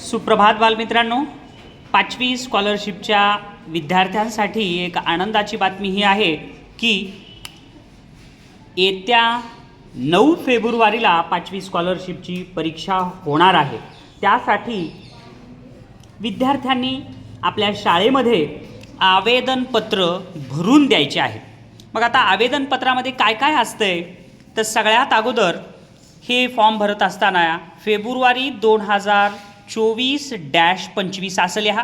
सुप्रभात बालमित्रांनो. पाचवी स्कॉलरशिपच्या विद्यार्थ्यांसाठी एक आनंदाची बातमी ही आहे की येत्या नऊ फेब्रुवारीला पाचवी स्कॉलरशिपची परीक्षा होणार आहे. त्यासाठी विद्यार्थ्यांनी आपल्या शाळेमध्ये आवेदनपत्र भरून द्यायचे आहे. मग आता आवेदनपत्रामध्ये काय काय असतंय? तर सगळ्यात अगोदर हे फॉर्म भरत असताना फेब्रुवारी दोन हजार चोवीस डॅश पंचवीस असं लिहा.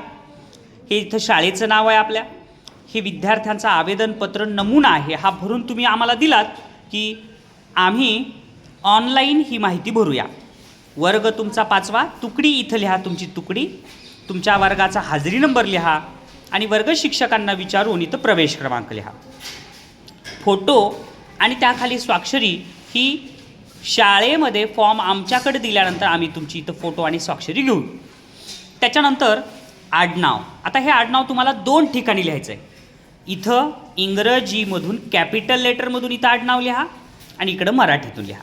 हे इथं शाळेचं नाव आहे आपल्या. हे विद्यार्थ्यांचं आवेदनपत्र नमुना आहे. हा भरून तुम्ही आम्हाला दिलात की आम्ही ऑनलाईन ही माहिती भरूया. वर्ग तुमचा पाचवा तुकडी इथं लिहा तुमची तुकडी. तुमच्या वर्गाचा हाजरी नंबर लिहा आणि वर्ग शिक्षकांना विचारून इथं प्रवेश क्रमांक लिहा. फोटो आणि त्याखाली स्वाक्षरी ही शाळेमध्ये फॉर्म आमच्याकडे दिल्यानंतर आम्ही तुमची इथं फोटो आणि स्वाक्षरी घेऊ त्याच्यानंतर आडनाव. आता हे आडनाव तुम्हाला दोन ठिकाणी लिहायचं आहे इथं इंग्रजीमधून कॅपिटल लेटरमधून इथं आडनाव लिहा आणि इकडं मराठीतून लिहा.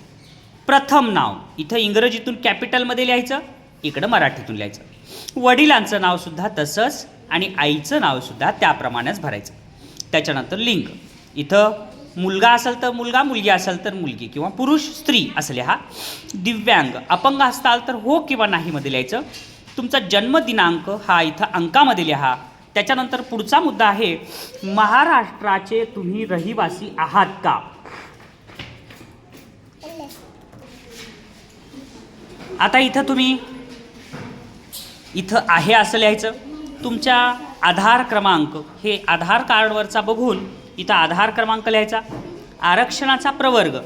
प्रथम नाव. इथं इंग्रजीतून कॅपिटलमध्ये लिहायचं इकडं मराठीतून लिहायचं. वडिलांचं नावसुद्धा तसंच आणि आईचं नावसुद्धा त्याप्रमाणेच भरायचं. त्याच्यानंतर लिंग. इथं मुलगा असेल तर मुलगा मुलगी असेल तर मुलगी किंवा पुरुष स्त्री असं लिहा दिव्यांग. अपंग असताल तर हो किंवा नाहीमध्ये लिहायचं. तुमचा जन्मदिनांक हा इथं अंकामध्ये लिहा. त्याच्यानंतर पुढचा मुद्दा आहे महाराष्ट्राचे तुम्ही रहिवासी आहात का? आता इथं तुम्ही इथं आहे असं लिहायचं. तुमच्या आधार क्रमांक हे आधार कार्डवरचा बघून इथं आधार क्रमांक लिहायचा आरक्षणाचा प्रवर्ग.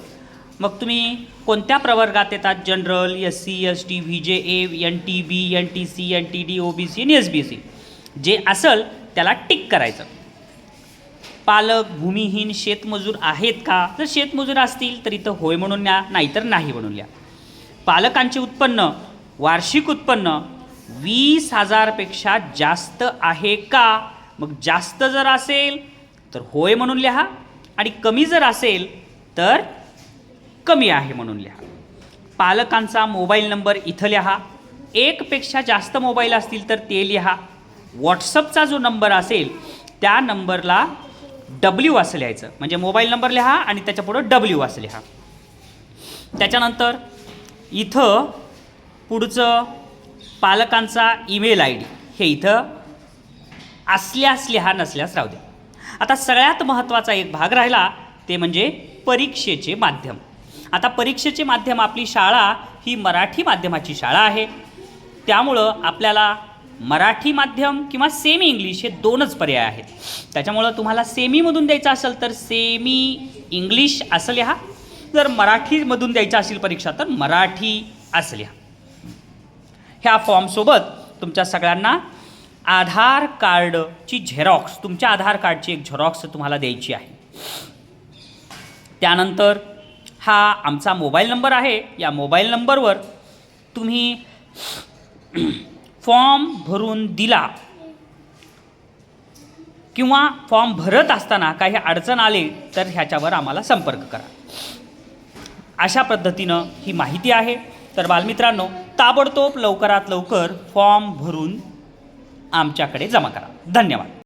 मग तुम्ही कोणत्या प्रवर्गात येतात? General S C S T V J A N T B N T C N T D O B C आणि एस बी सी. जे असेल त्याला टिक करायचं. पालक भूमिहीन शेतमजूर आहेत का? जर शेतमजूर असतील तर इथं होय म्हणून न्या नाहीतर नाही म्हणून लिहा पालकांचे उत्पन्न वार्षिक उत्पन्न वीस हजारपेक्षा जास्त आहे का? मग जास्त जर असेल तर होय म्हणून लिहा आणि कमी जर असेल तर कमी आहे म्हणून लिहा. पालकांचा मोबाईल नंबर इथं लिहा. एकपेक्षा जास्त मोबाईल असतील तर ते लिहा. व्हॉट्सअपचा जो नंबर असेल त्या नंबरला डब्ल्यू असं लिहायचं. म्हणजे मोबाईल नंबर लिहा आणि त्याच्यापुढं डब्ल्यू असं लिहा. त्याच्यानंतर इथं पुढचं पालकांचा ईमेल आय डी. हे इथं असल्यास लिहा नसल्यास राहू द्या. आता सगळ्यात महत्त्वाचा एक भाग राहिला ते म्हणजे परीक्षेचे माध्यम. आता परीक्षेचे माध्यम आपली शाळा ही मराठी माध्यमाची शाळा आहे. त्यामुळं आपल्याला मराठी माध्यम किंवा सेमी इंग्लिश हे दोनच पर्याय आहेत. त्याच्यामुळं तुम्हाला सेमीमधून द्यायचं असेल तर सेमी इंग्लिश असं लिहा जर मराठीमधून द्यायचं असेल परीक्षा तर मराठी असं लिहा ह्या फॉर्मसोबत तुमच्या सगळ्यांना आधार कार्डची झेरॉक्स तुमच्या आधार कार्डची एक झेरॉक्स तुम्हाला द्यायची आहे. त्यानंतर हा आमचा मोबाईल नंबर आहे. या मोबाईल नंबरवर तुम्ही फॉर्म भरून दिला किंवा फॉर्म भरत असताना काही अडचण आले तर ह्याच्यावर आम्हाला संपर्क करा. अशा पद्धतीनं ही माहिती आहे. तर बालमित्रांनो ताबडतोब लवकरात लवकर फॉर्म भरून आमच्याकडे जमा करा. धन्यवाद.